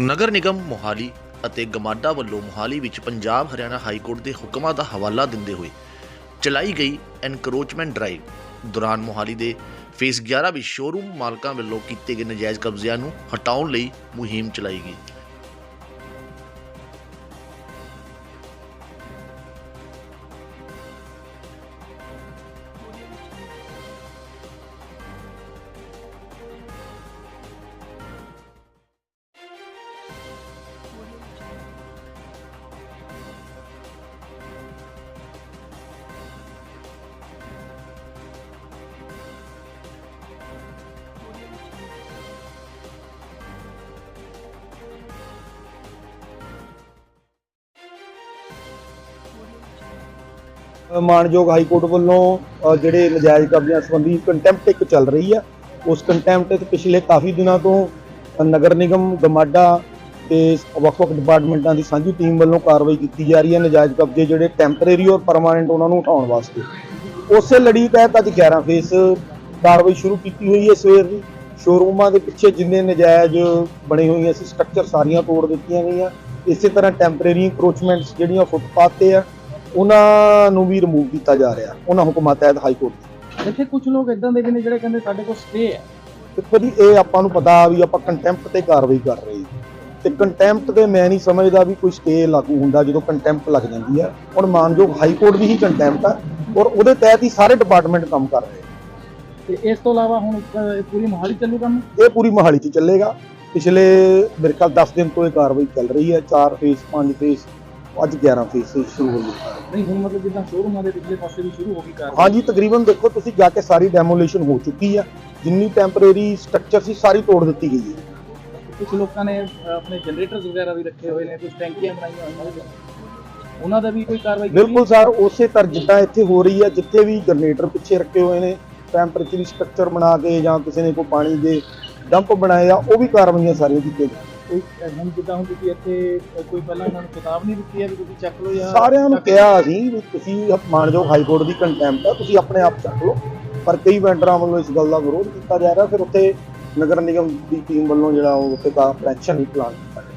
ਨਗਰ ਨਿਗਮ ਮੋਹਾਲੀ ਅਤੇ ਗਮਾਡਾ ਵੱਲੋਂ ਮੋਹਾਲੀ ਵਿੱਚ ਪੰਜਾਬ, ਹਰਿਆਣਾ ਹਾਈ ਕੋਰਟ ਦੇ ਹੁਕਮਾਂ ਦਾ ਹਵਾਲਾ ਦਿੰਦੇ ਹੋਏ ਚਲਾਈ ਗਈ ਐਨਕਰੋਚਮੈਂਟ ਡਰਾਈਵ ਦੌਰਾਨ ਮੋਹਾਲੀ ਦੇ ਫੇਸ 11 ਵਿੱਚ ਸ਼ੋਰੂਮ ਮਾਲਕਾਂ ਵੱਲੋਂ ਕੀਤੇ ਗਏ ਨਜਾਇਜ਼ ਕਬਜ਼ਿਆਂ ਨੂੰ ਹਟਾਉਣ ਲਈ ਮੁਹਿੰਮ ਚਲਾਈ ਗਈ। ਅ, ਮਾਣਯੋਗ ਹਾਈ ਕੋਰਟ ਵੱਲੋਂ ਜਿਹੜੇ ਨਜਾਇਜ਼ ਕਬਜ਼ਿਆਂ ਸੰਬੰਧੀ ਕੰਟੈਂਪਟ ਇੱਕ ਚੱਲ ਰਹੀ ਆ। ਉਸ ਕੰਟੈਂਪਟ ਵਿੱਚ ਪਿਛਲੇ ਕਾਫੀ ਦਿਨਾਂ ਤੋਂ ਨਗਰ ਨਿਗਮ ਗਮਾਡਾ ਤੇ ਵੱਖ-ਵੱਖ ਡਿਪਾਰਟਮੈਂਟਾਂ ਦੀ ਸਾਂਝੀ ਟੀਮ ਵੱਲੋਂ ਕਾਰਵਾਈ ਕੀਤੀ ਜਾ ਰਹੀ ਹੈ। ਨਜਾਇਜ਼ ਕਬਜ਼ੇ ਜਿਹੜੇ ਟੈਂਪਰੇਰੀ ਔਰ ਪਰਮਾਨੈਂਟ ਉਹਨਾਂ ਨੂੰ ਉਠਾਉਣ ਵਾਸਤੇ। ਉਸੇ ਲੜੀ ਤਹਿਤ ਅੱਜ 11 ਫੇਸ ਕਾਰਵਾਈ ਸ਼ੁਰੂ ਕੀਤੀ ਹੋਈ ਹੈ ਸਵੇਰ ਦੀ। ਸ਼ੋਰੂਮਾਂ ਦੇ ਪਿੱਛੇ ਜਿੰਨੇ ਨਜਾਇਜ਼ ਬਣੇ ਹੋਈਆਂ ਸੀ ਸਟਰਕਚਰ ਸਾਰੀਆਂ ਤੋੜ ਦਿੱਤੀਆਂ ਗਈਆਂ। ਇਸੇ ਤਰ੍ਹਾਂ ਟੈਂਪਰੇਰੀ ਇੰਕਰੋਚਮੈਂਟਸ ਜਿਹੜੀਆਂ ਫੁੱਟਪਾਥ ਤੇ ਆ ਉਹਨਾਂ ਨੂੰ ਵੀ ਰਿਮੂਵ ਕੀਤਾ ਜਾ ਰਿਹਾ। ਉਹਨਾਂ ਹੁਕਮਾਂ ਤਹਿਤ ਹਾਈ ਕੋਰਟ ਇੱਥੇ ਕੁਝ ਲੋਕ ਇਦਾਂ ਦੇ ਵੀ ਨੇ ਜਿਹੜੇ ਕਹਿੰਦੇ ਸਾਡੇ ਕੋਲ ਸਟੇ ਹੈ। ਦੇਖੋ ਜੀ ਇਹ ਆਪਾਂ ਨੂੰ ਪਤਾ ਵੀ ਆਪਾਂ ਕੰਟੈਂਪਟ ਤੇ ਕਾਰਵਾਈ ਕਰ ਰਹੇ ਹਾਂ। ਤੇ ਕੰਟੈਂਪਟ ਤੇ ਮੈਂ ਨਹੀਂ ਸਮਝਦਾ ਵੀ ਕੋਈ ਸਟੇ ਲਾਗੂ ਹੁੰਦਾ ਜਦੋਂ ਕੰਟੈਂਪਟ ਲੱਗ ਜਾਂਦੀ ਹੈ। ਹੁਣ ਮਾਨਯੋਗ ਹਾਈ ਕੋਰਟ ਦੀ ਹੀ ਕੰਟੈਂਪਟ ਆ ਔਰ ਉਹਦੇ ਤਹਿਤ ਹੀ ਸਾਰੇ ਡਿਪਾਰਟਮੈਂਟ ਕੰਮ ਕਰ ਰਹੇ। ਤੇ ਇਸ ਤੋਂ ਇਲਾਵਾ ਹੁਣ ਅਹ, ਪੂਰੀ ਮੋਹਾਲੀ ਚੱਲੂ ਕੰਮ? ਇਹ ਪੂਰੀ ਮੋਹਾਲੀ 'ਚ ਚੱਲੇਗਾ। ਪਿਛਲੇ ਮੇਰੇ ਖਿਆਲ 10 ਦਿਨ ਤੋਂ ਇਹ ਕਾਰਵਾਈ ਚੱਲ ਰਹੀ ਹੈ। 4 ਫੇਸ 5 ਫੇਸ ਅੱਜ 11 ਫੇਸ ਸ਼ੁਰੂ ਹੋ ਗਈ। ਨਹੀਂ ਹੁਣ ਮਤਲਬ ਜਿੱਦਾਂ ਸ਼ੋਰੂਮਾਂ ਦੇ ਪਿਛਲੇ ਪਾਸੇ ਵੀ ਸ਼ੁਰੂ ਹੋ ਗਈ ਕਾਰ। ਹਾਂਜੀ ਤਕਰੀਬਨ ਦੇਖੋ ਤੁਸੀਂ ਜਾ ਕੇ ਸਾਰੀ ਡੈਮੋਲੇਸ਼ਨ ਹੋ ਚੁੱਕੀ ਆ। ਜਿੰਨੀ ਟੈਂਪਰੇਰੀ ਸਟਰਕਚਰ ਸੀ ਸਾਰੀ ਤੋੜ ਦਿੱਤੀ ਗਈ ਹੈ। ਕੁਝ ਲੋਕਾਂ ਨੇ ਆਪਣੇ ਜਨਰੇਟਰਸ ਵਗੈਰਾ ਵੀ ਰੱਖੇ ਹੋਏ ਨੇ ਕੁਝ ਟੈਂਕੀਆਂ ਬਣਾਈਆਂ ਹੋਈਆਂ ਨੇ। ਉਹਨਾਂ ਦਾ ਵੀ ਕੋਈ ਕਾਰਵਾਈ? ਬਿਲਕੁਲ ਸਰ ਉਸੇ ਤਰ੍ਹਾਂ ਜਿੱਦਾਂ ਇੱਥੇ ਹੋ ਰਹੀ ਹੈ ਜਿੱਥੇ ਵੀ ਜਨਰੇਟਰ ਪਿੱਛੇ ਰੱਖੇ ਹੋਏ ਨੇ ਟੈਂਪਰੇਚਰ ਸਟਰਕਚਰ ਬਣਾ ਕੇ ਜਾਂ ਕਿਸੇ ਨੇ ਕੋਈ ਪਾਣੀ ਦੇ ਡੰਪ ਬਣਾਏ ਆ ਉਹ ਵੀ ਕਾਰਵਾਈਆਂ ਸਾਰੀਆਂ ਕੀਤੀਆਂ ਤੁਸੀਂ ਸਾਰਿਆਂ ਨੂੰ ਕਿਹਾ ਅਸੀਂ ਵੀ ਤੁਸੀਂ ਮਾਨਯੋਗ ਹਾਈ ਕੋਰਟ ਦੀ ਕੰਟੈਂਪਟ ਆ ਤੁਸੀਂ ਆਪਣੇ ਆਪ ਚੱਕ ਲਓ। ਪਰ ਕਈ ਵੈਂਡਰਾਂ ਵੱਲੋਂ ਇਸ ਗੱਲ ਦਾ ਵਿਰੋਧ ਕੀਤਾ ਜਾ ਰਿਹਾ ਫਿਰ ਉੱਥੇ ਨਗਰ ਨਿਗਮ ਦੀ ਟੀਮ ਵੱਲੋਂ ਜਿਹੜਾ ਉਹ ਉੱਥੇ ਦਾ ਪ੍ਰੈਕਸ਼ਨ ਪਲਾਨ ਕੀਤਾ ਗਿਆ।